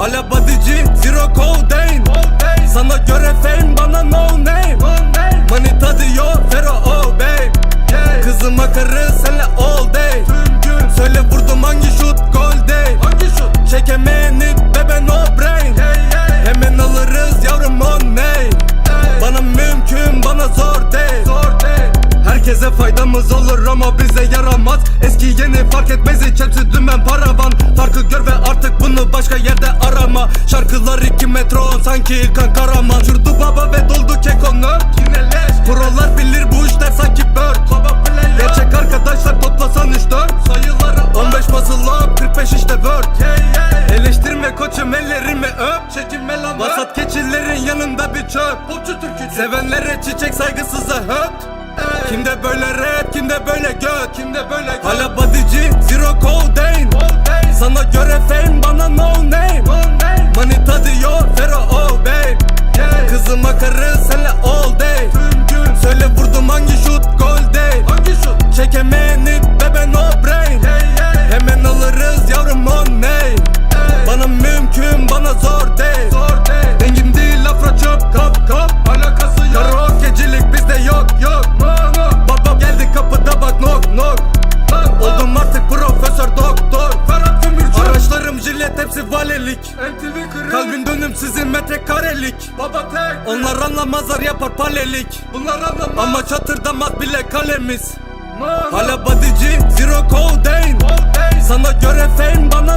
Hala bodyci zero codeine Sana göre fame bana no name. Manita diyor fero oh babe Kızıma karı senle all day. Söyle vurdum hangi şut gol day? Çekemeyen bebe no brain. Hemen alırız yavrum on name Bana mümkün bana zor değil. Herkese faydamız olur ama bize yarar Eski yeni fark etmez hiç hepsi dümen paravan. Farkı gör ve artık bunu başka yerde arama. Şarkılar iki metro sanki İlkan Karaman Çurdu baba ve doldu kekonu Prolar bilir bu işler sanki bird Gerçek arkadaşlar toplasan 3-4 Sayıları 15 basılı up 45 işte word. Eleştirme koçum ellerimi öp. Çekinme lan Vasat keçilerin yanında bir çöp. Popçu türkücü. Sevenlere çiçek saygısıza höt Kimde böyle rap, kimde böyle göt Kimde böyle göt? Hala bodyci, zero metrekarelik Baba tek Onlar anlamazlar yapar palelik Bunlar anlamaz. Ama çatırdamaz bile kalemiz. Hala bodyci zero codeine Sana göre fame bana